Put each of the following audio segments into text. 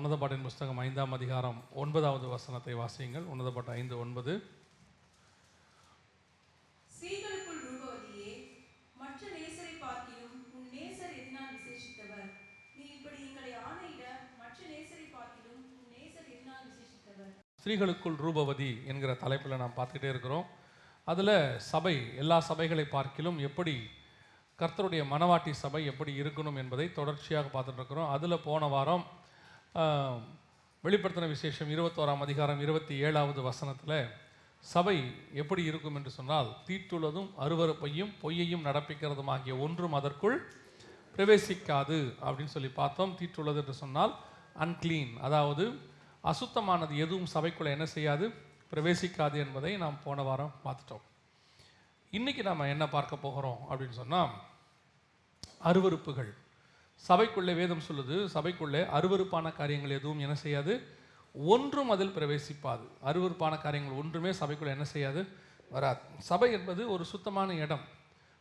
உன்னத பாட்டின் புஸ்தகம் ஐந்தாம் அதிகாரம் ஒன்பதாவது வசனத்தை வாசியுங்கள். உன்னத பாட்டு ஐந்து ஒன்பது. ஸ்திரீகளுக்குள் ரூபவதி என்கிற தலைப்பில் நாம் பார்த்துக்கிட்டே இருக்கிறோம். அதில் சபை எல்லா சபைகளை பார்க்கிலும் எப்படி கர்த்தருடைய மனவாட்டி சபை எப்படி இருக்கணும் என்பதை தொடர்ச்சியாக பார்த்துட்டு இருக்கிறோம். அதில் போன வாரம் வெளிப்படுத்தின விசேஷம் இருபத்தோராம் அதிகாரம் இருபத்தி ஏழாவது வசனத்தில் சபை எப்படி இருக்கும் என்று சொன்னால் தீட்டுள்ளதும் அருவருப்பையும் பொய்யையும் நடப்பிக்கிறதும் ஆகிய ஒன்றும் அதற்குள் பிரவேசிக்காது அப்படின்னு சொல்லி பார்த்தோம். தீட்டுள்ளது என்று சொன்னால் அன்க்ளீன் அதாவது அசுத்தமானது எதுவும் சபைக்குள்ளே என்ன செய்யாது பிரவேசிக்காது என்பதை நாம் போன வாரம் பார்த்துட்டோம். இன்றைக்கி நாம் என்ன பார்க்க போகிறோம் அப்படின்னு சொன்னால் அருவருப்புகள். சபைக்குள்ளே வேதம் சொல்லுது சபைக்குள்ளே அருவருப்பான காரியங்கள் எதுவும் என்ன செய்யாது? ஒன்றும் அதில் பிரவேசிப்பாது. அருவருப்பான காரியங்கள் ஒன்றுமே சபைக்குள்ளே என்ன செய்யாது? வராது. சபை என்பது ஒரு சுத்தமான இடம்.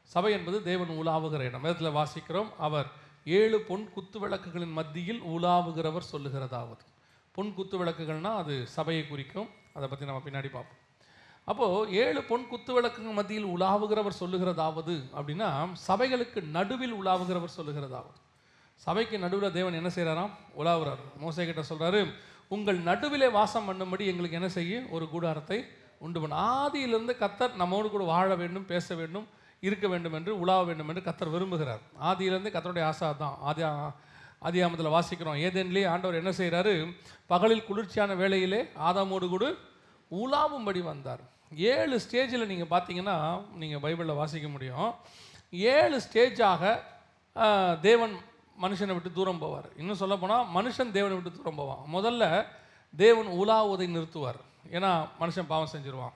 சபை என்பது தேவன் உலாவுகிற இடம். வேதத்தில் வாசிக்கிறோம் அவர் ஏழு பொன் குத்து விளக்குகளின் மத்தியில் உலாவுகிறவர் சொல்லுகிறதாவது. பொன் குத்து விளக்குகள்னால் அது சபையை குறிக்கும். அதை பற்றி நம்ம பின்னாடி பார்ப்போம். அப்போது ஏழு பொன் குத்து விளக்குகள் மத்தியில் உலாவுகிறவர் சொல்லுகிறதாவது அப்படின்னா சபைகளுக்கு நடுவில் உலாவுகிறவர் சொல்லுகிறதாவது. சபைக்கு நடுவில் தேவன் என்ன செய்கிறாராம் உலாவுறார். மோசை கிட்ட சொல்கிறாரு உங்கள் நடுவிலே வாசம் பண்ணும்படி எங்களுக்கு என்ன செய்ய? ஒரு கூடாரத்தை உண்டு பண்ண. ஆதியிலிருந்து கத்தர் நம்மோடு கூட வாழ வேண்டும் பேச வேண்டும் இருக்க வேண்டும் என்று உலாவ வேண்டும் என்று கத்தர் விரும்புகிறார். ஆதியிலேருந்து கத்தருடைய ஆசா தான் ஆதி ஆதியாமத்தில் வாசிக்கிறோம். ஏதேன்லேயே ஆண்டவர் என்ன செய்கிறாரு பகலில் குளிர்ச்சியான வேளையிலே ஆதாமோடு கூட உலாவும்படி வந்தார். ஏழு ஸ்டேஜில் நீங்கள் பார்த்தீங்கன்னா நீங்கள் பைபிளில் வாசிக்க முடியும். ஏழு ஸ்டேஜாக தேவன் மனுஷனை விட்டு தூரம் போவார். இன்னும் சொல்ல போனால் மனுஷன் தேவனை விட்டு தூரம் போவான். முதல்ல தேவன் உலாவுவதை நிறுத்துவார். ஏன்னா மனுஷன் பாவம் செஞ்சுருவான்.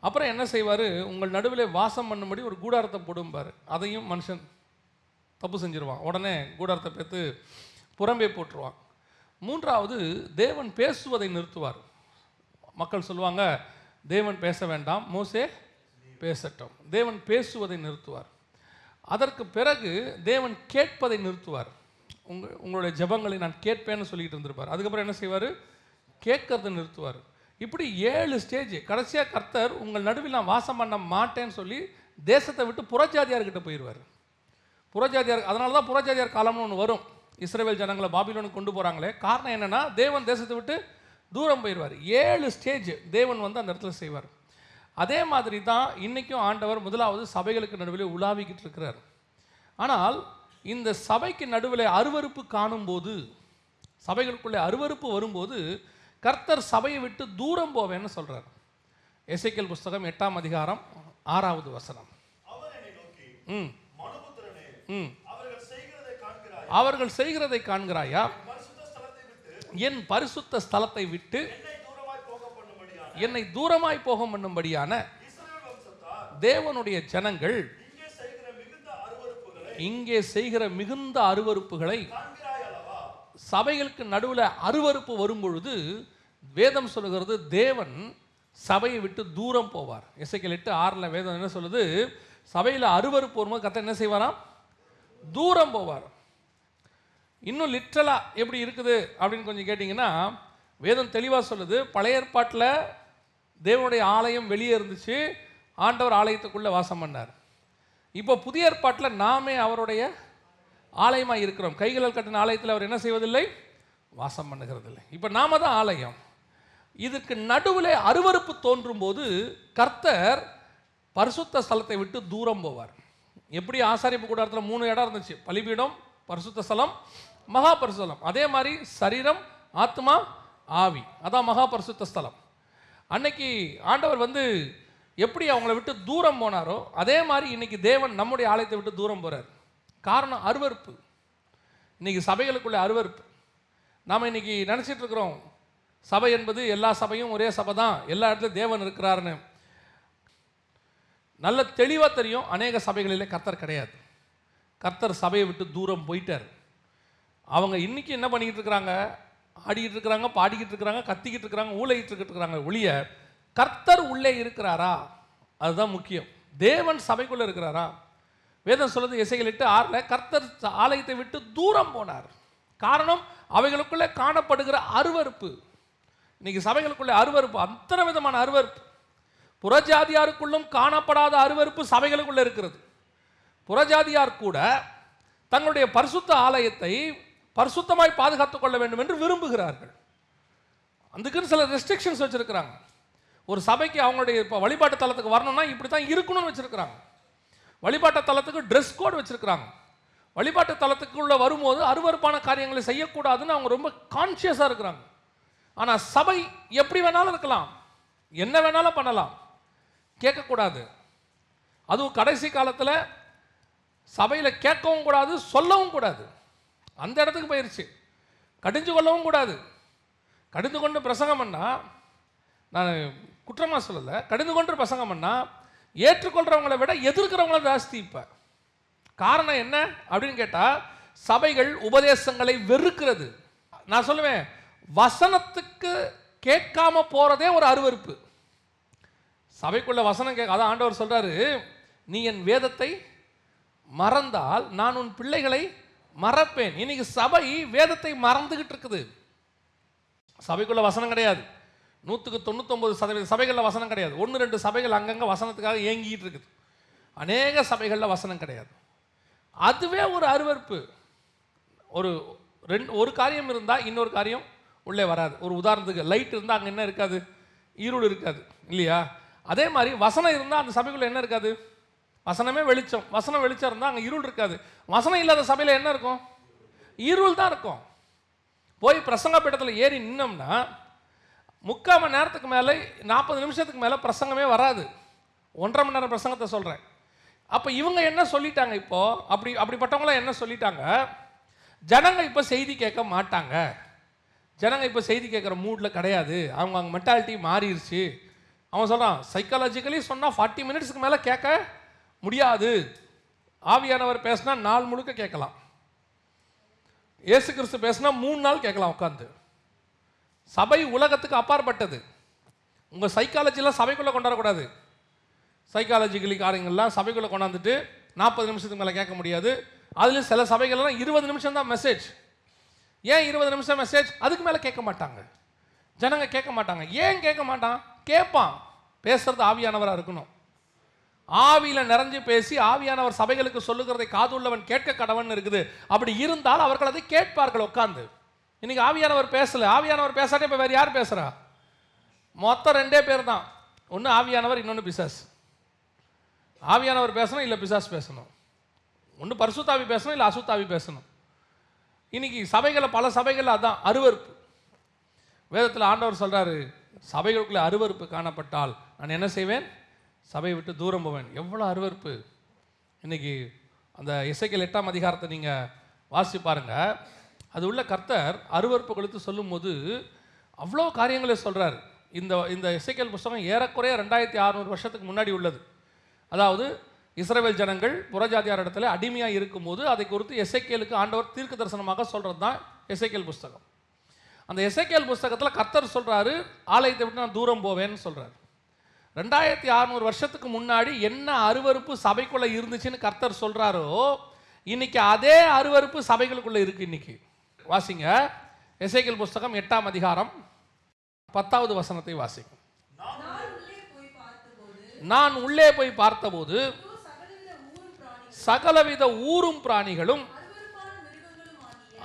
அப்புறம் என்ன செய்வார்? உங்கள் நடுவில் வாசம் பண்ணும்படி ஒரு கூடாரத்தை போடும்பார். அதையும் மனுஷன் தப்பு செஞ்சுருவான். உடனே கூடாரத்தை பேத்து புறம்பே போட்டுருவான். மூன்றாவது தேவன் பேசுவதை நிறுத்துவார். மக்கள் சொல்லுவாங்க தேவன் பேச வேண்டாம் மோசே பேசட்டும். தேவன் பேசுவதை நிறுத்துவார். அதற்கு பிறகு தேவன் கேட்பதை நிறுத்துவார். உங்க உங்களுடைய ஜெபங்களை நான் கேட்பேன்னு சொல்லிட்டு இருந்திருப்பார். அதுக்கப்புறம் என்ன செய்வார்? கேட்கறதை நிறுத்துவார். இப்படி ஏழு ஸ்டேஜ் கடைசியாக கர்த்தர் உங்கள் நடுவில் நான் வாசம் பண்ண மாட்டேன்னு சொல்லி தேசத்தை விட்டு புறஜாதியார்கிட்ட போயிடுவார் புறஜாதியார் அதனால தான் புறஜாதியார் காலம்னு ஒன்று வரும். இஸ்ரவேல் ஜனங்களை பாபிலோனுக்கு கொண்டு போகிறாங்களே காரணம் என்னென்னா தேவன் தேசத்தை விட்டு தூரம் போயிடுவார் ஏழு ஸ்டேஜ் தேவன் வந்து அந்த இடத்துல செய்வார். அதே மாதிரி தான் இன்றைக்கும் ஆண்டவர் முதலாவது சபைகளுக்கு நடுவில் உலாவிக்கிட்டு இருக்கிறார். ஆனால் இந்த சபைக்கு நடுவில் அருவருப்பு காணும்போது சபைகளுக்குள்ளே அருவருப்பு வரும்போது கர்த்தர் சபையை விட்டு தூரம் போவேன்னு சொல்கிறார் எசேக்கியேல் புஸ்தகம் எட்டாம் அதிகாரம் ஆறாவது வசனம். ம். ம். அவர்கள் செய்கிறதை காண்கிறாய்? என் பரிசுத்த ஸ்தலத்தை விட்டு என்னை தூரமாய் போக பண்ணும்படியான தேவனுடைய ஜனங்கள் இங்கே செய்கிற மிகுந்த அருவருப்புகளை இங்கே செய்கிற மிகுந்த அல்லவா சபைகளுக்கு நடுவில் அருவருப்பு வரும்பொழுது வேதம் சொல்லுகிறது தேவன் சபையை விட்டு தூரம் போவார். எசைக்கல் எட்டு ஆறில் வேதம் என்ன சொல்லுது? சபையில் அருவருப்பு வரும்போது கத்த என்ன செய்வாராம்? தூரம் போவார். இன்னும் லிட்ரலாக எப்படி இருக்குது அப்படின்னு கொஞ்சம் கேட்டிங்கன்னா வேதம் தெளிவாக சொல்லுது பழைய ஏற்பாட்டில் தேவனுடைய ஆலயம் வெளியே இருந்துச்சு ஆண்டவர் ஆலயத்துக்குள்ளே வாசம் பண்ணார். இப்போ புதிய ஏற்பாட்டில் நாமே அவருடைய ஆலயமாக இருக்கிறோம். கைகளால் கட்டின ஆலயத்தில் அவர் என்ன செய்வதில்லை? வாசம் பண்ணுகிறதில்லை. இப்போ நாம தான் ஆலயம். இதுக்கு நடுவில் அருவருப்பு தோன்றும் போது கர்த்தர் பரிசுத்த ஸ்தலத்தை விட்டு தூரம் போவார். எப்படி ஆசாரிப்பு கூடாரத்தில் மூணு இடம் இருந்துச்சு? பலிபீடம் பரிசுத்த ஸ்தலம் மகா பரிசுத்தலம். அதே மாதிரி சரீரம் ஆத்மா ஆவி. அதான் மகா பரிசுத்த ஸ்தலம். அன்னைக்கு ஆண்டவர் வந்து எப்படி அவங்கள விட்டு தூரம் போனாரோ அதே மாதிரி இன்றைக்கி தேவன் நம்முடைய ஆலயத்தை விட்டு தூரம் போகிறார் காரணம் அருவருப்பு. இன்னைக்கு சபைகளுக்குள்ள அருவருப்பு. நாம் இன்னைக்கு நினச்சிட்டு இருக்கிறோம் சபை என்பது எல்லா சபையும் ஒரே சபை தான் எல்லா இடத்துலையும் தேவன் இருக்கிறாருன்னு. நல்ல தெளிவாக தெரியும் அநேக சபைகளிலே கர்த்தர் கிடையாது. கர்த்தர் சபையை விட்டு தூரம் போயிட்டார். அவங்க இன்னைக்கு என்ன பண்ணிக்கிட்டு இருக்கிறாங்க? ஆடிக்கிட்டு இருக்கிறாங்க பாடிக்கிட்டு இருக்கிறாங்க கத்திக்கிட்டு இருக்கிறாங்க ஊழையிட்டு இருக்கிறாங்க ஒழிய கர்த்தர் உள்ளே இருக்கிறாரா? அதுதான் முக்கியம். தேவன் சபைக்குள்ளே இருக்கிறாரா? வேதம் சொல்லுது இசைகள் எட்டு ஆறில் கர்த்தர் ஆலயத்தை விட்டு தூரம் போனார். காரணம் அவைகளுக்குள்ளே காணப்படுகிற அருவருப்பு. இன்னைக்கு சபைகளுக்குள்ளே அருவருப்பு அத்தனை விதமான அருவருப்பு. புறஜாதியாருக்குள்ளும் காணப்படாத அருவருப்பு சபைகளுக்குள்ளே இருக்கிறது. புறஜாதியார் கூட தங்களுடைய பரிசுத்த ஆலயத்தை பரிசுத்தமாய் பாதுகாத்துக் கொள்ள வேண்டும் என்று விரும்புகிறார்கள். அதுக்குன்னு சில ரெஸ்ட்ரிக்ஷன்ஸ் வச்சுருக்கிறாங்க. ஒரு சபைக்கு அவங்களுடைய இப்போ வழிபாட்டு தலத்துக்கு வரணும்னா இப்படி தான் இருக்கணும்னு வச்சுருக்குறாங்க. வழிபாட்டு தலத்துக்கு ட்ரெஸ் கோட் வச்சுருக்குறாங்க. வழிபாட்டு தலத்துக்குள்ள வரும்போது அருவருப்பான காரியங்களை செய்யக்கூடாதுன்னு அவங்க ரொம்ப கான்ஷியஸாக இருக்கிறாங்க. ஆனால் சபை எப்படி வேணாலும் இருக்கலாம். என்ன வேணாலும் பண்ணலாம். கேட்கக்கூடாது. அதுவும் கடைசி காலத்தில் சபையில் கேட்கவும் கூடாது சொல்லவும் கூடாது. அந்த இடத்துக்கு போயிருச்சு. கடிஞ்சு கொள்ளவும் கூடாது. கடிந்து கொண்டு பிரசங்கம் நான் குற்றமாக சொல்லலை. கடிந்து கொண்டு பிரசங்கம் பண்ணா விட எதிர்க்கிறவங்கள ஜாஸ்தி இப்போ. காரணம் என்ன அப்படின்னு கேட்டால் சபைகள் உபதேசங்களை வெறுக்கிறது. நான் சொல்லுவேன் வசனத்துக்கு கேட்காம போறதே ஒரு அருவருப்பு. சபைக்குள்ள வசனம் கேட்க அதான் ஆண்டவர் சொல்றாரு நீ என் வேதத்தை மறந்தால் நான் உன் பிள்ளைகளை மறப்பேன். இன்னைக்கு சபை வேதத்தை மறந்துகிட்டு இருக்குது. சபைக்குள்ள வசனம் கிடையாது. நூற்றுக்கு தொண்ணூத்தொம்பது சதவீத சபைகளில் வசனம் கிடையாது. ஒன்று ரெண்டு சபைகள் அங்கங்கே வசனத்துக்காக ஏங்கிட்டு இருக்குது. அநேக சபைகளில் வசனம் கிடையாது. அதுவே ஒரு அருவருப்பு. ஒரு ரெண்டு ஒரு காரியம் இருந்தால் இன்னொரு காரியம் உள்ளே வராது. ஒரு உதாரணத்துக்கு லைட் இருந்தால் அங்கே என்ன இருக்காது? இருள் இருக்காது. இல்லையா? அதே மாதிரி வசனம் இருந்தால் அந்த சபைக்குள்ளே என்ன இருக்காது? வசனமே வெளிச்சம். வசனம் வெளிச்சம் இருந்தால் அங்கே இருள் இருக்காது. வசனம் இல்லாத சபையில் என்ன இருக்கும்? இருள் தான் இருக்கும். போய் பிரசங்க பீடத்தில் ஏறி நின்னோம்னா முக்கால் மணி நேரத்துக்கு மேலே நாற்பது நிமிஷத்துக்கு மேலே பிரசங்கமே வராது. ஒன்றரை மணி நேரம் பிரசங்கத்தை சொல்கிறேன் அப்போ இவங்க என்ன சொல்லிட்டாங்க இப்போது அப்படி அப்படிப்பட்டவங்களாம் என்ன சொல்லிட்டாங்க? ஜனங்க இப்போ செய்தி கேட்க மாட்டாங்க. ஜனங்க இப்போ செய்தி கேட்குற மூடில் கிடையாது. அவங்க அவங்க மென்டாலிட்டி மாறிடுச்சு அவன் சொல்கிறான் சைக்காலஜிக்கலி சொன்னால் ஃபார்ட்டி மினிட்ஸ்க்கு மேலே கேட்க முடியாது. ஆவியானவர் பேசினா நாள் முழுக்க கேட்கலாம். ஏசு கிறிஸ்து பேசுனா மூணு நாள் கேட்கலாம் உட்காந்து சபை உலகத்துக்கு அப்பாற்பட்டது. உங்கள் சைக்காலஜிலாம் சபைக்குள்ளே கொண்டாடக்கூடாது. சைக்காலஜிக்கலி காரியங்கள்லாம் சபைக்குள்ளே கொண்டாந்துட்டு நாற்பது நிமிஷத்துக்கு மேலே கேட்க முடியாது. அதுலேயும் சில சபைகள்லாம் இருபது நிமிஷம் தான் மெசேஜ் ஏன் இருபது நிமிஷம் மெசேஜ் அதுக்கு மேலே கேட்க மாட்டாங்க. ஜனங்க கேட்க மாட்டாங்க. ஏன் கேட்க மாட்டான்? கேட்பான். பேசுறது ஆவியானவராக இருக்கணும். ஆவியில் நிறைஞ்சு பேசி ஆவியானவர் சபைகளுக்கு சொல்லுகிறதை காதுள்ளவன் கேட்க கடவன் இருக்குது. அப்படி இருந்தால் அவர்கள் அதை கேட்பார்கள் உட்காந்து இன்னைக்கு ஆவியானவர் பேசல. ஆவியானவர் பேசாட்டே இப்போ வேறு யார் பேசுறா? மொத்தம் ரெண்டே பேர் தான். ஒன்று ஆவியானவர் இன்னொன்று பிசாஸ் ஆவியானவர் பேசணும் இல்லை பிசாஸ் பேசணும். ஒன்று பரிசுத்தாவி பேசணும் இல்லை அசுத்தாவி பேசணும். இன்னைக்கு சபைகளை பல சபைகளில் அதான் அருவருப்பு. வேதத்தில் ஆண்டவர் சொல்கிறாரு சபைகளுக்குள்ளே அருவருப்பு காணப்பட்டால் நான் என்ன செய்வேன்? சபையை விட்டு தூரம் போவேன். எவ்வளோ அருவருப்பு. இன்னைக்கு அந்த இசைக்கல் எட்டாம் அதிகாரத்தை நீங்கள் வாசி பாருங்கள் அது உள்ள கர்த்தர் அருவருப்பு கொடுத்து சொல்லும்போது அவ்வளோ காரியங்களை சொல்கிறார் இந்த இந்த இசைக்கல் புஸ்தகம் ஏறக்குறைய ரெண்டாயிரத்தி அறநூறு வருஷத்துக்கு முன்னாடி உள்ளது. அதாவது இஸ்ரேல் ஜனங்கள் புறஜாதியார் இடத்துல அடிமையாக இருக்கும்போது அதை குறித்து எசைக்கேலுக்கு ஆண்டவர் தீர்க்க தரிசனமாக சொல்கிறது தான் எசைக்கேல் புஸ்தகம். அந்த எசைக்கேல் புஸ்தகத்தில் கர்த்தர் சொல்கிறாரு ஆலயத்தை விட்டு நான் தூரம் போவேன்னு சொல்கிறார் ரெண்டாயிரத்தி அறநூறு வருஷத்துக்கு முன்னாடி என்ன அருவருப்பு சபைக்குள்ளே இருந்துச்சுன்னு கர்த்தர் சொல்கிறாரோ இன்னைக்கு அதே அருவருப்பு சபைகளுக்குள்ளே இருக்குது இன்றைக்கி வாசிங்க. எசைக்கல் புஸ்தகம் எட்டாம் அதிகாரம் பத்தாவது வசனத்தை வாசிங்க நான் உள்ளே போய் பார்த்தபோது சகலவித ஊரும் பிராணிகளும்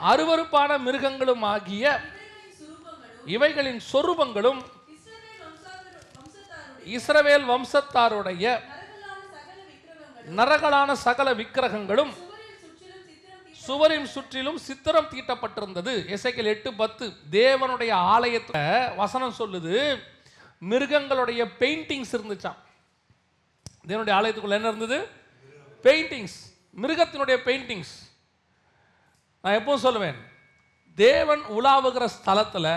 அருவருப்பான மிருகங்களும் ஆகிய இவைகளின் சொரூபங்களும் இஸ்ரவேல் வம்சத்தாருடைய இஸ்ரவேல் வம்சத்தாருடைய நரகலான சகல விக்கிரகங்களும் சுவரின் சுற்றிலும் சித்திரம் தீட்டப்பட்டிருந்தது. இசைக்கல் எட்டு பத்து. தேவனுடைய ஆலயத்தை வசனம் சொல்லுது மிருகங்களுடைய பெயிண்டிங்ஸ் இருந்துச்சாம். தேவனுடைய ஆலயத்துக்குள்ள என்ன இருந்தது? பெயிண்டிங்ஸ் மிருகத்தினுடைய பெயிண்டிங்ஸ் நான் எப்பவும் சொல்லுவேன் தேவன் உலாவுகிற ஸ்தலத்தில்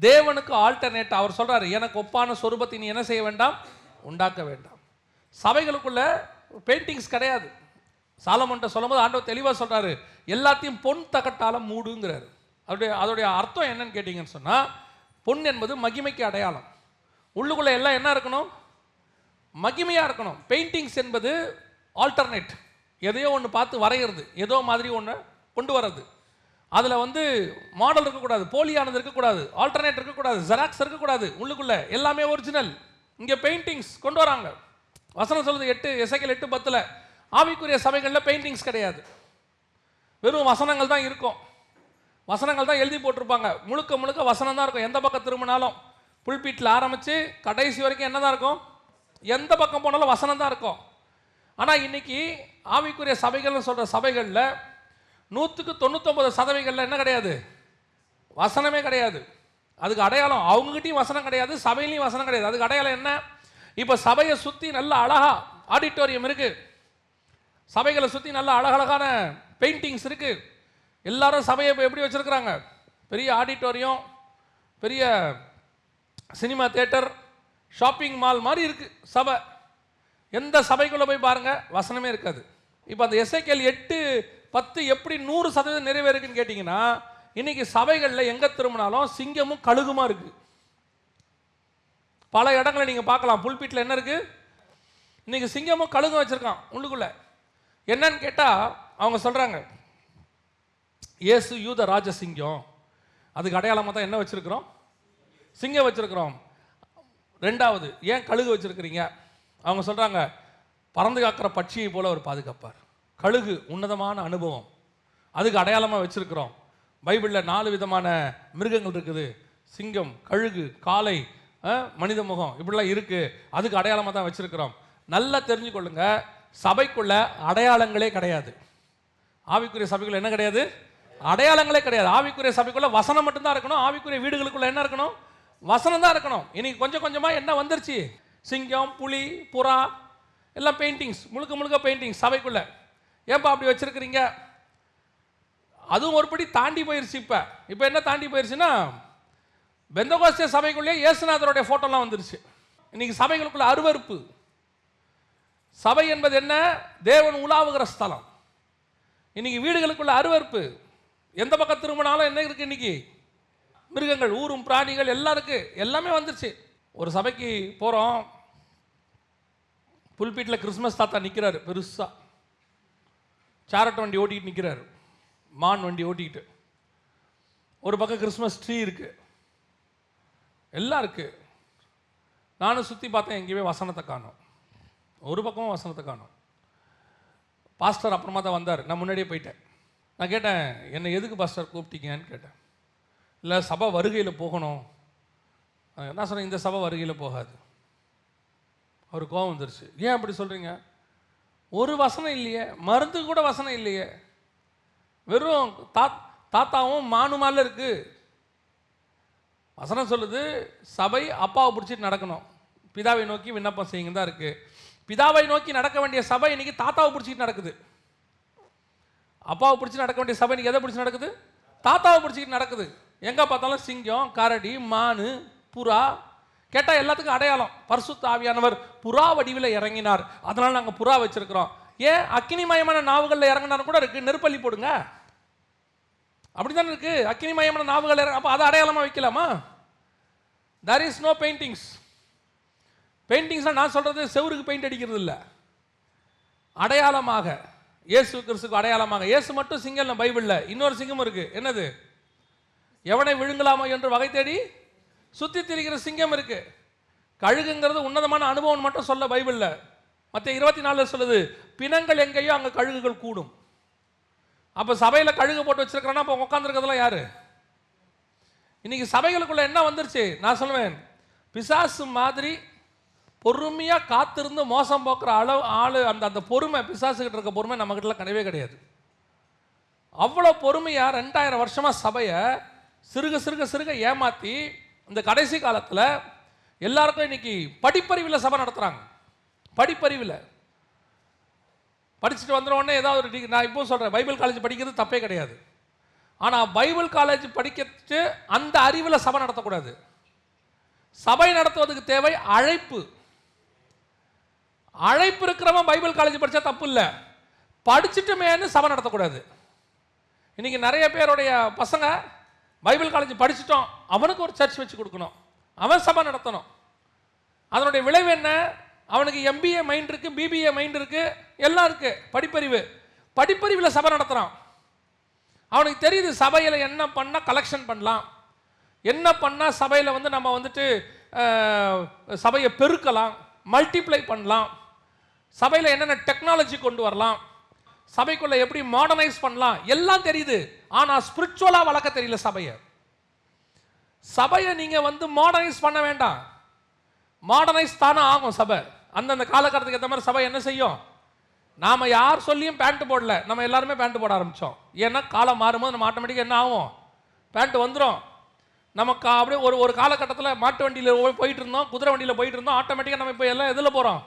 தேவனுக்கு ஆல்டர்னேட் அவர் சொல்கிறார் எனக்கு ஒப்பான சொரூபத்தை நீ என்ன செய்ய வேண்டாம்? உண்டாக்க வேண்டாம். சபைகளுக்குள்ள பெயிண்டிங்ஸ் கிடையாது. சாலமன்ட்ட சொல்லும்போது ஆண்டவர் தெளிவாக சொல்கிறாரு எல்லாத்தையும் பொன் தகட்டால் மூடுங்கிறாரு. அதோடைய அதோடைய அர்த்தம் என்னன்னு கேட்டிங்கன்னு சொன்னால் பொன் என்பது மகிமைக்கு அடையாளம். உள்ளுக்குள்ளே எல்லாம் என்ன இருக்கணும்? மகிமையாக இருக்கணும். பெயிண்டிங்ஸ் என்பது ஆல்டர்னேட் எதையோ ஒன்று பார்த்து வரைகிறது ஏதோ மாதிரி ஒன்று கொண்டு வர்றது. அதில் வந்து மாடல் இருக்கக்கூடாது. போலியானது இருக்கக்கூடாது. ஆல்டர்னேட் இருக்கக்கூடாது. ஜெராக்ஸ் இருக்கக்கூடாது. உள்ளுக்குள்ளே எல்லாமே ஒரிஜினல் இங்கே பெயிண்டிங்ஸ் கொண்டு வராங்க. வசனம் சொல்லுது எட்டு இசைகள் எட்டு பத்தில் ஆவிக்குரிய சபைகளில் பெயிண்டிங்ஸ் கிடையாது. வெறும் வசனங்கள் தான் இருக்கும். வசனங்கள் தான் எழுதி போட்டிருப்பாங்க. முழுக்க முழுக்க வசனம் தான் இருக்கும். எந்த பக்கம் திரும்பினாலும் புல்பீட்டில் ஆரம்பித்து கடைசி வரைக்கும் என்ன தான் இருக்கும்? எந்த பக்கம் போனாலும் வசனம் தான் இருக்கும். ஆனால் இன்றைக்கி ஆவிக்குரிய சபைகள்னு சொல்கிற சபைகளில் நூற்றுக்கு தொண்ணூத்தொம்பது சதவீதங்களில் என்ன கிடையாது? வசனமே கிடையாது. அதுக்கு அடையாளம் அவங்ககிட்டயும் வசனம் கிடையாது சபையிலையும் வசனம் கிடையாது. அதுக்கு அடையாளம் என்ன? இப்போ சபையை சுற்றி நல்ல அழகா ஆடிட்டோரியம் இருக்குது சபைகளை சுற்றி நல்ல அழகழகான பெயிண்டிங்ஸ் இருக்குது எல்லாரும் சபையை இப்போ எப்படி வச்சுருக்குறாங்க? பெரிய ஆடிட்டோரியம் பெரிய சினிமா தேட்டர் ஷாப்பிங் மால் மாதிரி இருக்குது சபை. எந்த சபைக்குள்ளே போய் பாருங்கள் வசனமே இருக்காது. இப்போ அந்த எஸ்ஐகேல் எட்டு பத்து எப்படி நூறு சதவீதம் நிறைவேறுக்குன்னு கேட்டிங்கன்னா இன்னைக்கு சபைகளில் எங்கே திரும்பினாலும் சிங்கமும் கழுகுமா இருக்குது பல இடங்களை நீங்கள் பார்க்கலாம். புல்பீட்டில் என்ன இருக்குது இன்றைக்கி சிங்கமும் கழுகும் வச்சுருக்கான் உள்ளுக்குள்ளே. என்னன்னு கேட்டால் அவங்க சொல்கிறாங்க இயேசு யூத ராஜசிங்கம் அதுக்கு அடையாளமாக தான் என்ன வச்சுருக்குறோம்? சிங்கம் வச்சுருக்குறோம். ரெண்டாவது ஏன் கழுகு வச்சுருக்குறீங்க? அவங்க சொல்கிறாங்க பறந்து காக்கிற பட்சியை போல் அவர் பாதுகாப்பார். கழுகு உன்னதமான அனுபவம். அதுக்கு அடையாளமாக வச்சுருக்குறோம். பைபிளில் நாலு விதமான மிருகங்கள் இருக்குது. சிங்கம் கழுகு காலை மனித முகம் இப்படிலாம் இருக்குது அதுக்கு அடையாளமாக தான் வச்சுருக்குறோம். நல்லா தெரிஞ்சுக்கொள்ளுங்கள் சபைக்குள்ள அடையாளங்களே கிடையாது. ஆவிக்குரிய சபைக்குள்ள என்ன கிடையாது? அடையாளங்களே கிடையாது. ஆவிக்குரிய சபைக்குள்ள வசனம் மட்டும்தான் இருக்கணும். ஆவிக்குரிய வீடுகளுக்குள்ள என்ன இருக்கணும்? வசனம் தான் இருக்கணும். இன்னைக்கு கொஞ்சம் கொஞ்சமாக என்ன வந்துருச்சு? சிங்கம் புலி புறா எல்லாம் பெயிண்டிங்ஸ் முழுக்க முழுக்க பெயிண்டிங்ஸ் சபைக்குள்ள. ஏன்பா அப்படி வச்சுருக்கிறீங்க? அதுவும் ஒருபடி தாண்டி போயிருச்சு இப்போ. இப்போ என்ன தாண்டி போயிருச்சுன்னா பெந்தகோஸ்தே சபைக்குள்ளேயே இயேசுநாதருடைய ஃபோட்டோலாம் வந்துருச்சு. இன்றைக்கி சபைகளுக்குள்ள அருவருப்பு. சபை என்பது என்ன? தேவன் உலாவுகிற ஸ்தலம். இன்னைக்கு வீடுகளுக்குள்ள அருவருப்பு. எந்த பக்கம் திரும்பினாலும் என்ன இருக்கு இன்னைக்கு? மிருகங்கள் ஊரும் பிராணிகள் எல்லாம் இருக்கு. எல்லாமே வந்துருச்சு. ஒரு சபைக்கு போகிறோம் புல்பீட்டில் கிறிஸ்மஸ் தாத்தா நிற்கிறாரு பெருசாக சேரட் வண்டி ஓட்டிக்கிட்டு நிற்கிறாரு மான் வண்டி ஓட்டிக்கிட்டு ஒரு பக்கம் கிறிஸ்மஸ் ட்ரீ இருக்குது எல்லாம் இருக்குது நானும் சுற்றி பார்த்தேன் எங்கேயுமே வசனத்தை காணும். ஒரு பக்கமும் வசனத்தை காணும். பாஸ்டர் அப்புறமா தான் வந்தார். நான் முன்னாடியே போயிட்டேன். நான் கேட்டேன் என்னை எதுக்கு பாஸ்டர் கூப்பிட்டீங்கன்னு கேட்டேன். இல்லை சபை வருகையில் போகணும். நான் என்ன சொன்னேன் இந்த சபை வருகையில் போகாது. அவர் கோபம் வந்துருச்சு. ஏன் அப்படி சொல்கிறீங்க ஒரு வசனம் இல்லையே. மருந்து கூட வசனம் இல்லையே. வெறும் தா தாத்தாவும் மானுமால இருக்கு. வசனம் சொல்லுது சபை அப்பாவை பிடிச்சிட்டு நடக்கணும். பிதாவை நோக்கி விண்ணப்பம் செய்யுங்க தான் இருக்குது பிதாவை நோக்கி நடக்க வேண்டிய சபை இன்னைக்கு தாத்தாவை பிடிச்சிட்டு நடக்குது. அப்பாவை பிடிச்சி நடக்க வேண்டிய சபை இன்னைக்கு எதை பிடிச்சி நடக்குது? தாத்தாவை பிடிச்சிக்கிட்டு நடக்குது. எங்கே பார்த்தாலும் சிங்கம் கரடி மானு புறா கேட்டால் எல்லாத்துக்கும் அடையாளம். பரிசுத்த ஆவியானவர் புறா வடிவில் இறங்கினார். அதனால் நாங்கள் புறா வச்சிருக்கிறோம். ஏன்? அக்கினிமயமான நாவுகளில் இறங்கினாலும் கூட இருக்குது நெருப்பள்ளி போடுங்க. அப்படிதானே இருக்குது அக்கினிமயமான நாவுகள் இறங்க அப்போ அதை அடையாளமாக வைக்கலாமா? தேர் இஸ் நோ பெயிண்டிங்ஸ் பெயிண்டிங்ஸ்லாம் நான் சொல்கிறது செவருக்கு பெயிண்ட் அடிக்கிறது இல்லை அடையாளமாக இயேசு கிறிஸ்துக்கு அடையாளமாக. இயேசு மட்டும் சிங்கம் இல்லை பைபிளில். இன்னொரு சிங்கம் இருக்குது என்னது? எவனை விழுங்கலாமோ என்று வகை தேடி சுற்றி திரிகிற சிங்கம் இருக்குது கழுகுங்கிறது உன்னதமான அனுபவம் மட்டும் சொல்ல பைபிளில். மற்ற இருபத்தி நாலில் சொல்லுது பிணங்கள் எங்கேயோ அங்கே கழுகுகள் கூடும். அப்போ சபையில் கழுகு போட்டு வச்சிருக்கிறோன்னா அப்போ உட்காந்துருக்கிறதுலாம் யார்? இன்னைக்கு சபைகளுக்குள்ள என்ன வந்துருச்சு? நான் சொல்லுவேன் பிசாசு மாதிரி பொறுமையாக காத்திருந்து மோசம் போக்குற அளவு ஆள் அந்த அந்த பொறுமை பிசாசுக்கிட்ட இருக்க பொறுமை நம்மக்கிட்ட கிடையவே கிடையாது. அவ்வளோ பொறுமையாக ரெண்டாயிரம் வருஷமாக சபையை சிறுக சிறுக சிறுக ஏமாற்றி இந்த கடைசி காலத்தில் எல்லாருக்கும் இன்னைக்கு படிப்பறிவில் சபை நடத்துகிறாங்க படிப்பறிவில். படிச்சுட்டு வந்துட உடனே ஏதாவது ஒரு டிகிரி நான் இப்போ சொல்கிறேன் பைபிள் காலேஜ் படிக்கிறது தப்பே கிடையாது. ஆனால் பைபிள் காலேஜ் படிக்கிறது அந்த அறிவில் சபை நடத்தக்கூடாது. சபை நடத்துவதுக்கு தேவை அழைப்பு. அழைப்பு இருக்கிறவன் பைபிள் காலேஜ் படித்தா தப்பு இல்லை படிச்சுட்டுமேன்னு சபை நடத்தக்கூடாது. இன்னைக்கு நிறைய பேருடைய பசங்க பைபிள் காலேஜ் படிச்சுட்டோம். அவனுக்கு ஒரு சர்ச் வச்சு கொடுக்கணும். அவன் சபை நடத்தணும். அதனுடைய விளைவு என்ன? அவனுக்கு எம்பிஏ மைண்ட் இருக்குது பிபிஏ மைண்ட் இருக்குது எல்லாம் இருக்குது படிப்பறிவு. படிப்பறிவில் சபை நடத்துகிறான் அவனுக்கு தெரியுது சபையில் என்ன பண்ணால் கலெக்ஷன் பண்ணலாம். என்ன பண்ணால் சபையில் வந்து நம்ம வந்துட்டு சபையை பெருக்கலாம் மல்டிப்ளை பண்ணலாம். சபையில் என்னென்ன டெக்னாலஜி கொண்டு வரலாம்? சபைக்குள்ளே எப்படி மாடர்னைஸ் பண்ணலாம்? எல்லாம் தெரியுது. ஆனால் ஸ்பிரிச்சுவலாக வளர்க்க தெரியல சபையை. சபையை நீங்கள் வந்து மாடர்னைஸ் பண்ண வேண்டாம். மாடர்னைஸ் தானே ஆகும் சபை. அந்தந்த காலகட்டத்துக்கு ஏற்ற மாதிரி சபை என்ன செய்யும்? நாம் யார் சொல்லியும் பேண்ட் போடல. நம்ம எல்லாருமே பேண்ட் போட ஆரம்பித்தோம் ஏன்னா காலம் மாறும்போது நம்ம ஆட்டோமேட்டிக்காக என்ன ஆகும்? பேண்ட் வந்துடும் நமக்கு அப்படியே ஒரு ஒரு காலகட்டத்தில் மாட்டு வண்டியில் போயிட்டு இருந்தோம் குதிரை வண்டியில் போயிட்டு இருந்தோம் ஆட்டோமேட்டிக்காக நம்ம இப்போ எல்லாம் எதில் போகிறோம்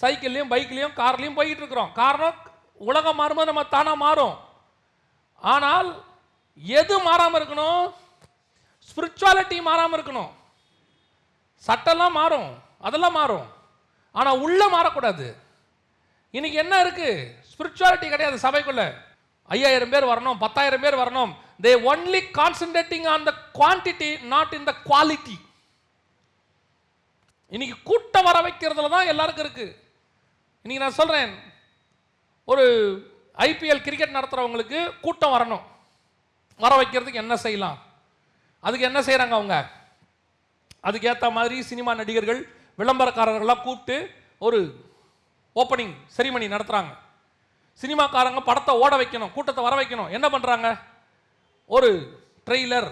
சைக்கிள்லையும் பைக்லேயும் கார்லேயும் போய்கிட்டு இருக்கிறோம் காரணம் உலகம் மாறும்போது நம்ம தானாக மாறும். ஆனால் எது மாறாமல் இருக்கணும்? ஸ்பிரிச்சுவாலிட்டி மாறாமல் இருக்கணும். சட்டெல்லாம் மாறும். அதெல்லாம் மாறும். ஆனால் உள்ளே மாறக்கூடாது. இன்னைக்கு என்ன இருக்குது ஸ்பிரிச்சுவாலிட்டி கிடையாது சபைக்குள்ளே. ஐயாயிரம் பேர் வரணும் பத்தாயிரம் பேர் வரணும். They only concentrating on the quantity not in the quality இன்னைக்கு கூட்டம் வர வைக்கிறதுல தான் எல்லாருக்கும் இருக்குது இன்றைக்கி நான் சொல்கிறேன் ஒரு ஐபிஎல் கிரிக்கெட் நடத்துகிறவங்களுக்கு கூட்டம் வரணும். வர வைக்கிறதுக்கு என்ன செய்யலாம்? அதுக்கு என்ன செய்கிறாங்க அவங்க? அதுக்கேற்ற மாதிரி சினிமா நடிகர்கள் விளம்பரக்காரர்கள்லாம் கூப்பிட்டு ஒரு ஓப்பனிங் செரிமணி நடத்துகிறாங்க சினிமாக்காரங்க படத்தை ஓட வைக்கணும் கூட்டத்தை வர வைக்கணும். என்ன பண்ணுறாங்க ஒரு ட்ரெய்லர்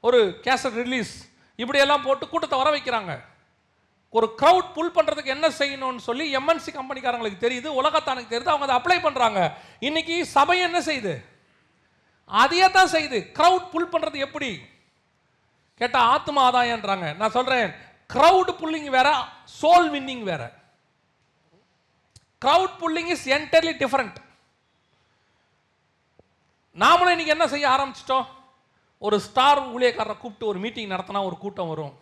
ஒரு கேசட் ரிலீஸ் இப்படியெல்லாம் போட்டு கூட்டத்தை வர வைக்கிறாங்க. ஒரு க்ரௌட் புல் பண்ணுறதுக்கு என்ன செய்யணும்னு சொல்லி எம்என்சி கம்பெனிக்காரங்களுக்கு தெரியுது உலகத்தானுக்கு தெரியுது அவங்க அதை அப்ளை பண்ணுறாங்க இன்னைக்கு சபை என்ன செய்யுது? அதையே தான் செய்யுது. க்ரௌட் புல் பண்ணுறது எப்படி? கேட்டால் ஆத்மா ஆதாயன்றாங்க நான் சொல்கிறேன் க்ரௌட் புல்லிங் வேற சோல் வின்னிங் வேற. Crowd pulling is entirely different நாமளும் இன்னைக்கு என்ன செய்ய ஆரம்பிச்சிட்டோம்? ஒரு ஸ்டார் ஊழியக்காரரை கூப்பிட்டு ஒரு மீட்டிங் நடத்தினா ஒரு கூட்டம் வரும்.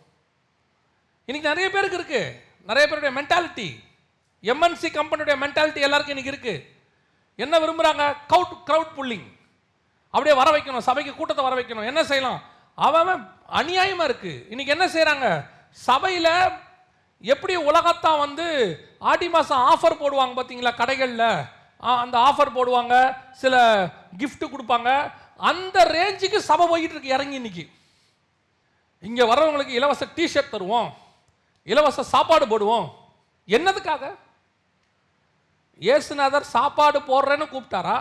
இன்றைக்கி நிறைய பேருக்கு இருக்குது நிறைய பேருடைய மென்டாலிட்டி எம்என்சி கம்பெனியுடைய மென்டாலிட்டி எல்லாருக்கும் இன்றைக்கி இருக்குது என்ன விரும்புகிறாங்க கவுட் க்ரௌட் புல்லிங் அப்படியே வர வைக்கணும். சபைக்கு கூட்டத்தை வர வைக்கணும். என்ன செய்யலாம்? அவன் அநியாயமாக இருக்குது இன்றைக்கி என்ன செய்கிறாங்க சபையில் எப்படி உலகத்தான் வந்து ஆடி மாதம் ஆஃபர் போடுவாங்க பார்த்தீங்களா கடைகளில்? அந்த ஆஃபர் போடுவாங்க. சில கிஃப்ட்டு கொடுப்பாங்க. அந்த ரேஞ்சுக்கு சபை போயிட்டு இருக்கு. இறங்கி இன்னைக்கு. இங்கே வரவங்களுக்கு இலவச டிஷர்ட் தருவோம். இலவச சாப்பாடு போடுவோம். என்னதுக்காக? இயேசுநாதர் சாப்பாடு போடுறேன்னு கூப்பிட்டாரா?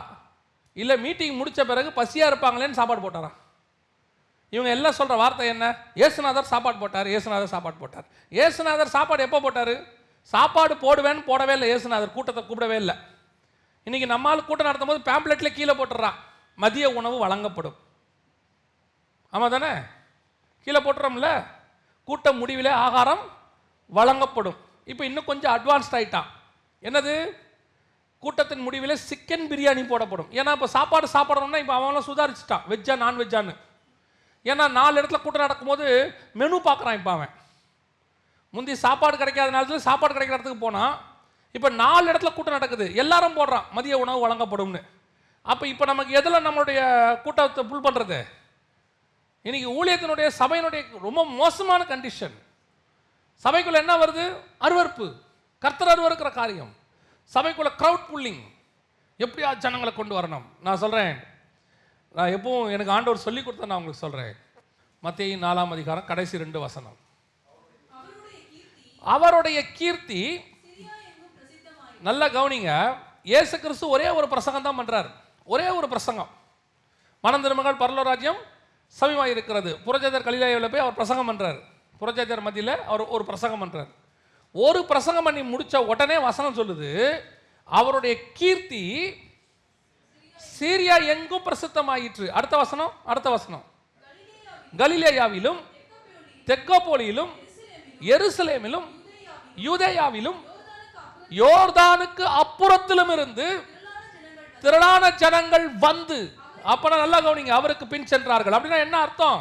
இல்லை மீட்டிங் முடித்த பிறகு பசியாக இருப்பாங்களேன்னு சாப்பாடு போட்டாரா? இவங்க எல்லாம் சொல்கிற வார்த்தை என்ன? இயேசுநாதர் சாப்பாடு போட்டார் இயேசுநாதர் சாப்பாடு போட்டார். இயேசுநாதர் சாப்பாடு எப்போ போட்டார்? சாப்பாடு போடுவேன்னு போடவே இல்லை இயேசுநாதர் கூட்டத்தை கூப்பிடவே இல்லை. இன்னைக்கு நம்மால் கூட்டம் நடத்தும் போது பேம்ப்ளெட்ல கீழே போட்டுடுறான் மதிய உணவு வழங்கப்படும். ஆமாம் தானே கீழே போட்டுறோம்ல? கூட்டம் முடிவிலே ஆகாரம் வழங்கப்படும். இப்போ இன்னும் கொஞ்சம் அட்வான்ஸ்ட் ஆகிட்டான் என்னது? கூட்டத்தின் முடிவில் சிக்கன் பிரியாணி போடப்படும். ஏன்னா இப்போ சாப்பாடு சாப்பிட்றோம்னா இப்போ அவன்லாம் சுதாரிச்சிட்டான். வெஜ்ஜா நான் வெஜ்ஜான்னு ஏன்னா நாலு இடத்துல கூட்டம் நடக்கும்போது மெனு பார்க்குறான் இப்போ அவன். முந்தி சாப்பாடு கிடைக்காத நேரத்தில் சாப்பாடு கிடைக்கிற இடத்துக்கு போனான். இப்போ நாலு இடத்துல கூட்டம் நடக்குது. எல்லாரும் போடுறான். மதிய உணவு வழங்கப்படும்னு. அப்போ இப்போ நமக்கு எதில் நம்மளுடைய கூட்டத்தை புல் பண்ணுறது இன்றைக்கி ஊழியத்தினுடைய சபையினுடைய ரொம்ப மோசமான கண்டிஷன் சபைக்குள்ள என்ன வருது? அருவருப்பு. கர்த்தர் அருவருக்கிற காரியம். சபைக்குள்ள க்ரௌட் புல்லிங் எப்படியா ஜனங்களை கொண்டு வரணும்? நான் சொல்கிறேன் நான் எப்பவும் எனக்கு ஆண்டவர் சொல்லி கொடுத்த நான் உங்களுக்கு சொல்கிறேன் மத்திய நாலாம் அதிகாரம் கடைசி ரெண்டு வசனம். அவருடைய கீர்த்தி நல்லா கவனிங்க. இயேசு கிறிஸ்து ஒரே ஒரு பிரசங்கம் தான் பண்ணுறாரு ஒரே ஒரு பிரசங்கம். மனம் திருமகள் பரலோராஜ்யம் சமீபமாக இருக்கிறது புரஜேதர் கலிலாயில் போய் அவர் பிரசங்கம் பண்ணுறாரு புரஜேதர் மத்தியில் அவர் ஒரு பிரசங்கம் பண்ணுறார் ஒரு பிரசங்கம் பண்ணி முடித்த உடனே வசனம் சொல்லுது அவருடைய கீர்த்தி சீரியா எங்கும் பிரசித்தமாயிற்று. அடுத்த வசனம் அடுத்த வசனம். கலிலேயாவிலும் தெக்கோபோலியிலும் எருசலேமிலும் யூதேயாவிலும் யோர்தானுக்கு அப்புறத்திலும் இருந்து திரளான ஜனங்கள் வந்து. அப்பனா நல்லா கவனிங்க அவருக்கு பின் சென்றார்கள். அப்படின்னா என்ன அர்த்தம்?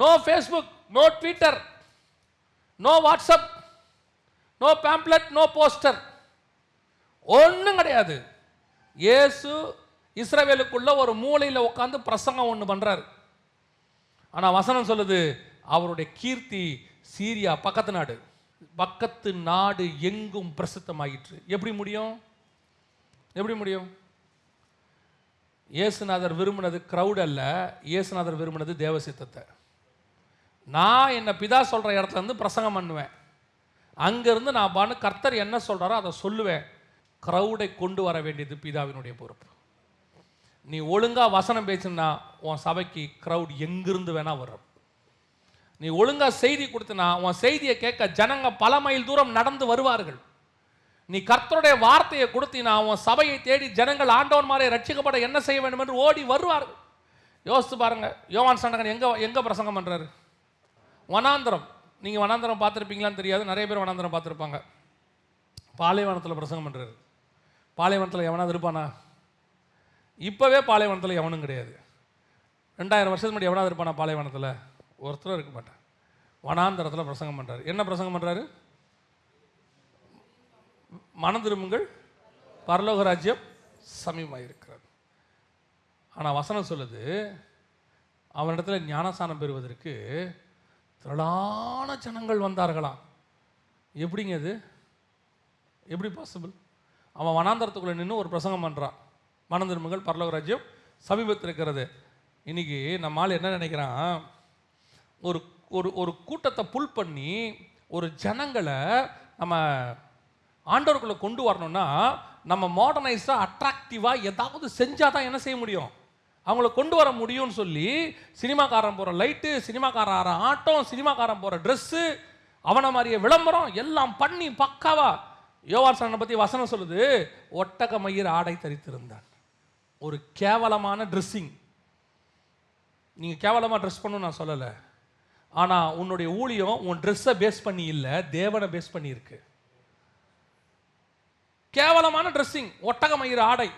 No Facebook no Twitter no WhatsApp no pamphlet no poster ஒன்றும் கிடையாது. இயேசு இஸ்ரவேலுக்குள்ள ஒரு மூலையில் உட்காந்து பிரசங்கம் ஒன்று பண்ணுறாரு ஆனால் வசனம் சொல்லுது அவருடைய கீர்த்தி சீரியா பக்கத்து நாடு. பக்கத்து நாடு எங்கும் பிரசித்தமாயிற்று. எப்படி முடியும்? எப்படி முடியும்? இயேசுநாதர் விரும்பினது க்ரௌட் அல்ல இயேசுநாதர் விரும்பினது தேவசித்தத்தை. நான் என்ன பிதா சொல்கிற இடத்துல இருந்து பிரசங்கம் பண்ணுவேன். அங்கேருந்து நான் பானு கர்த்தர் என்ன சொல்கிறாரோ அதை சொல்லுவேன். க்ரௌடை கொண்டு வர வேண்டியது பிதாவினுடைய பொறுப்பு. நீ ஒழுங்காக வசனம் பேசுனா உன் சபைக்கு க்ரௌட் எங்கிருந்து வேணால் வரும். நீ ஒழுங்காக செய்தி கொடுத்தனா உன் செய்தியை கேட்க ஜனங்க பல மைல் தூரம் நடந்து வருவார்கள். நீ கர்த்தருடைய வார்த்தையை கொடுத்தினா உன் சபையை தேடி ஜனங்கள் ஆண்டவன் மாதிரி ரட்சிக்கப்பட என்ன செய்ய வேண்டும் என்று ஓடி வருவார்கள். யோசித்து பாருங்கள் யோவான் சண்டகன் எங்கே எங்கே பிரசங்கம் பண்ணுறாரு வனாந்தரம். நீங்கள் வனாந்தரம் பார்த்துருப்பீங்களான்னு தெரியாது. நிறைய பேர் வனாந்தரம் பார்த்துருப்பாங்க. பாலைவனத்தில் பிரசங்கம் பண்ணுறாரு பாலைவனத்தில் எவனாவது இருப்பானா? இப்போவே பாலைவனத்தில் எவனும் கிடையாது. ரெண்டாயிரம் வருஷத்துக்கு முன்னாடி எவனாவது இருப்பானா பாலைவனத்தில்? ஒருத்தரும் இருக்க மாட்டேன் வனாந்தரத்தில் பிரசங்கம் பண்ணுறாரு என்ன பிரசங்கம் பண்ணுறாரு மனம் திரும்புங்கள். பரலோக ராஜ்யம் சமீபமாக இருக்கிறது ஆனால் வசனம் சொல்லுது அவனிடத்தில் ஞானஸ்தானம் பெறுவதற்கு திரளான ஜனங்கள் வந்தார்களாம். எப்படிங்க அது எப்படி பாசிபிள் அவன் வனாந்தரத்துக்குள்ளே நின்று ஒரு பிரசங்கம் பண்ணுறான் மனம் பரலோக ராஜ்யம் சமீபத்தில் இருக்கிறது இன்னைக்கு நம்ம ஆள் என்ன நினைக்கிறான்? ஒரு ஒரு ஒரு கூட்டத்தை புல் பண்ணி ஒரு ஜனங்களை நம்ம ஆண்டவருக்குள்ளே கொண்டு வரணும்னா நம்ம மாடர்னைஸாக அட்ராக்டிவாக ஏதாவது செஞ்சால் தான் என்ன செய்ய முடியும்? அவங்கள கொண்டு வர முடியும்னு சொல்லி சினிமாக்காரன் போகிற லைட்டு சினிமாக்காரன் ஆட்டம் சினிமாக்காரன் போகிற ட்ரெஸ்ஸு அவனை மாதிரியே விளம்பரம் எல்லாம் பண்ணி பக்காவா யோவாசனை பற்றி வசனம் சொல்லுது ஒட்டக மயிர் ஆடை தரித்திருந்தான் ஒரு கேவலமான ட்ரெஸ்ஸிங் நீங்கள் கேவலமாக ட்ரெஸ் பண்ணணும்னு நான் சொல்லலை. ஆனால் உன்னுடைய ஊழியம் உன் ட்ரெஸ்ஸை பேஸ் பண்ணி இல்லை தேவனை பேஸ் பண்ணியிருக்கு கேவலமான ட்ரெஸ்ஸிங் ஒட்டக மயிர் ஆடை.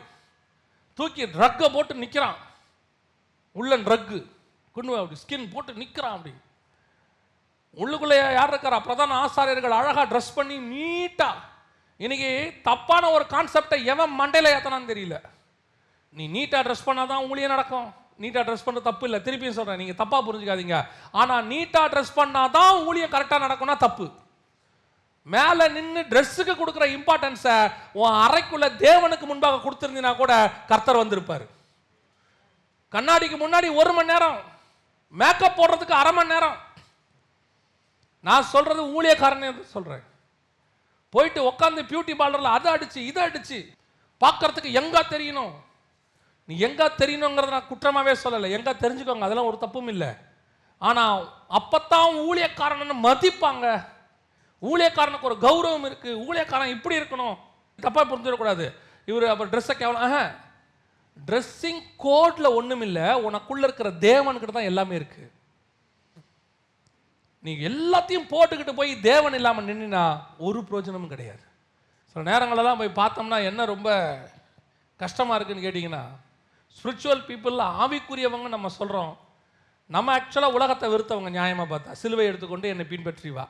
தூக்கி ரக்கை போட்டு நிற்கிறான் உள்ளன் ட்ரக்கு கொண்டு அப்படி ஸ்கின் போட்டு நிற்கிறான் அப்படி. உள்ளுக்குள்ளே யார் இருக்கிறா? பிரதான ஆசாரியர்கள் அழகாக ட்ரெஸ் பண்ணி நீட்டாக இன்னைக்கு தப்பான ஒரு கான்செப்டை எவன் மண்டையில் ஏற்றனான்னு தெரியல. நீ நீட்டாக ட்ரெஸ் பண்ணால் தான் உங்களையே நடக்கும். நீட்டாக ட்ரெஸ் பண்ண தப்பு இல்லை. திருப்பியும் சொல்கிறேன் நீங்கள் தப்பாக புரிஞ்சுக்காதீங்க. ஆனால் நீட்டாக ட்ரெஸ் பண்ணால் தான் ஊழியம் கரெக்டாக நடக்கும்னா தப்பு. மேலே நின்று ட்ரெஸ்ஸுக்கு கொடுக்குற இம்பார்ட்டன்ஸை உன் அறைக்குள்ள தேவனுக்கு முன்பாக கொடுத்துருந்தீங்கன்னா கூட கர்த்தர் வந்திருப்பார். கண்ணாடிக்கு முன்னாடி ஒரு மணி நேரம் மேக்கப் போடுறதுக்கு அரை மணி நேரம். நான் சொல்றது ஊழியக்காரன் சொல்றேன். போயிட்டு உட்காந்து பியூட்டி பார்லரில் அதை அடிச்சு இதை அடிச்சு பார்க்கறதுக்கு எங்கே தெரியணும்? நீ எங்கே தெரியணுங்கிறத நான் குற்றமாகவே சொல்லலை. எங்கே தெரிஞ்சுக்கோங்க அதெல்லாம் ஒரு தப்பும் இல்லை. ஆனால் அப்போத்தான் ஊழியக்காரன்னு மதிப்பாங்க. ஊழியக்காரனுக்கு ஒரு கௌரவம் இருக்குது ஊழியக்காரன் இப்படி இருக்கணும். தப்பாக புரிஞ்சிடக்கூடாது. இவர் அப்போ ட்ரெஸ்ஸை கேவலம் ஆஹா ட்ரெஸ்ஸிங் கோட்டில் ஒன்றும் இல்லை உனக்குள்ளே இருக்கிற தேவன்கிட்ட தான் எல்லாமே இருக்கு. நீ எல்லாத்தையும் போட்டுக்கிட்டு போய் தேவன் இல்லாமல் நின்னா ஒரு பிரயோஜனமும் கிடையாது. சில நேரங்களெல்லாம் போய் பார்த்தோம்னா என்ன ரொம்ப கஷ்டமாக இருக்குன்னு கேட்டிங்கன்னா ஸ்பிரிச்சுவல் பீப்புளில் ஆவிக்குரியவங்க நம்ம சொல்கிறோம் நம்ம ஆக்சுவலாக உலகத்தை வெறுத்தவங்க நியாயமாக பார்த்தா சிலுவை எடுத்துக்கொண்டு என்னை பின்பற்றி வா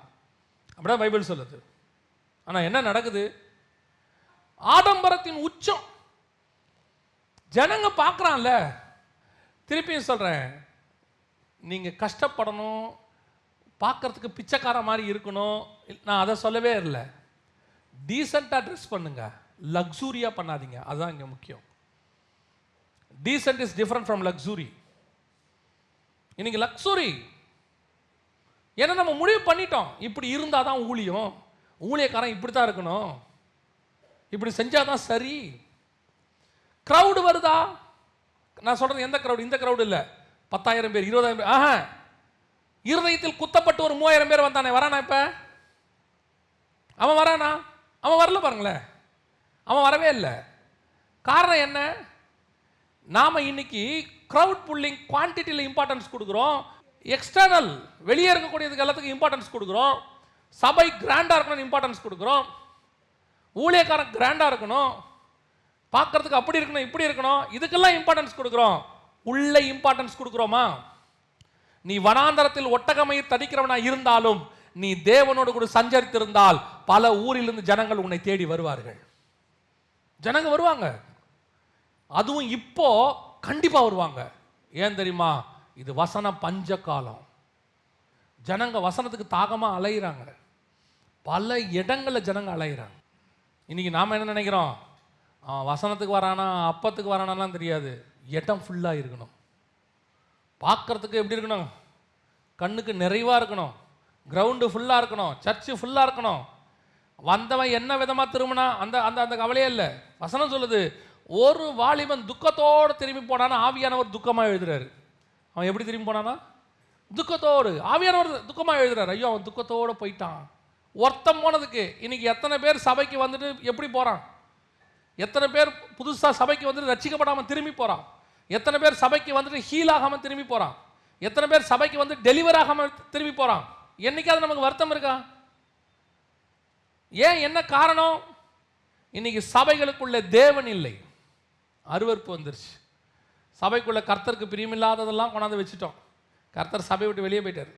அப்படிதான் பைபிள் சொல்லுது. ஆனால் என்ன நடக்குது? ஆடம்பரத்தின் உச்சம் ஜனங்க பார்க்குறான்ல. திருப்பியும் சொல்கிறேன் நீங்கள் கஷ்டப்படணும் பார்க்கறதுக்கு பிச்சைக்கார மாதிரி இருக்கணும். நான் அதை சொல்லவே இல்லை. டீசெண்டாக ட்ரெஸ் பண்ணுங்க. லக்ஸூரியாக பண்ணாதீங்க. அதுதான் இங்கே முக்கியம். Decent is different from luxury இன்னைக்கு லக்ஸூரி ஏன்னா நம்ம முடிவு பண்ணிட்டோம். இப்படி இருந்தால் தான் ஊழியம். ஊழியக்காரன் இப்படி தான் இருக்கணும். இப்படி செஞ்சால் தான் சரி. க்ரௌடு வருதா? நான் சொல்கிறது எந்த க்ரௌடு இந்த க்ரௌடு இல்லை. பத்தாயிரம் பேர் இருபதாயிரம் பேர். ஆஹா. இருதயத்தில் குத்தப்பட்டு ஒரு மூவாயிரம் பேர் வந்தானே. வரானா இப்போ? அவன் வரானா? அவன் வரல பாருங்களேன். அவன் வரவே இல்லை. காரணம் என்ன? நாம் இன்னைக்கு க்ரௌட் புல்லிங் குவான்டிட்டியில் இம்பார்ட்டன்ஸ் கொடுக்குறோம். எக்ஸ்டர்னல் வெளியே இருக்கக்கூடியதுக்கு எல்லாத்துக்கும் இம்பார்ட்டன்ஸ் கொடுக்குறோம். சபை கிராண்டாக இருக்கணும்னு இம்பார்ட்டன்ஸ் கொடுக்குறோம். ஊழியக்காரன் கிராண்டாக இருக்கணும். பார்க்கறதுக்கு அப்படி இருக்கணும் இப்படி இருக்கணும். இதுக்கெல்லாம் இம்பார்ட்டன்ஸ் கொடுக்குறோம். உள்ள இம்பார்ட்டன்ஸ் கொடுக்குறோமா? நீ வனாந்தரத்தில் ஒட்டகமயிர் தடிக்கிறவனா இருந்தாலும் நீ தேவனோடு கூட சஞ்சரித்திருந்தால் பல ஊரிலிருந்து ஜனங்கள் உன்னை தேடி வருவார்கள். ஜனங்க வருவாங்க. அதுவும் இப்போ கண்டிப்பாக வருவாங்க. ஏன் தெரியுமா? இது வசன பஞ்ச காலம் ஜனங்க வசனத்துக்கு தாகமாக அலையிறாங்க. பல இடங்களில் ஜனங்க அலையிறாங்க. இன்னைக்கு நாம் என்ன நினைக்கிறோம்? அவன் வசனத்துக்கு வரானா அப்பத்துக்கு வரானாலாம் தெரியாது. இடம் ஃபுல்லாக இருக்கணும். பார்க்கறதுக்கு எப்படி இருக்கணும்? கண்ணுக்கு நிறைவாக இருக்கணும். கிரவுண்டு ஃபுல்லாக இருக்கணும். சர்ச்சு ஃபுல்லாக இருக்கணும். வந்தவன் என்ன விதமாக திரும்பினா அந்த அந்த அந்த கவலையே இல்லை. வசனம் சொல்லுது ஒரு வாலிபன் துக்கத்தோடு திரும்பி போனானா ஆவியானவர் துக்கமாக எழுதுறாரு. அவன் எப்படி திரும்பி போனானா துக்கத்தோடு ஆவியானவர் துக்கமாக எழுதுறாரு. ஐயோ அவன் துக்கத்தோடு போயிட்டான். ஒருத்தன் போனதுக்கு இன்னைக்கு எத்தனை பேர் சபைக்கு வந்துட்டு எப்படி போகிறான் எத்தனை பேர் புதுசாக சபைக்கு வந்துட்டு ரசிக்கப்படாமல் திரும்பி போகிறான் எத்தனை பேர் சபைக்கு வந்துட்டு ஹீல் ஆகாமல் திரும்பி போகிறான் எத்தனை பேர் சபைக்கு வந்து டெலிவர் ஆகாமல் திரும்பி போகிறான் என்னைக்காவது நமக்கு வருத்தம் இருக்கா? ஏன் என்ன காரணம்? இன்னைக்கு சபைகளுக்குள்ள தேவன் இல்லை. அருவருப்பு வந்துருச்சு. சபைக்குள்ள கர்த்தருக்கு பிரியமில்லாததெல்லாம் கொண்டாந்து வச்சுட்டோம். கர்த்தர் சபை விட்டு வெளியே போயிட்டார்.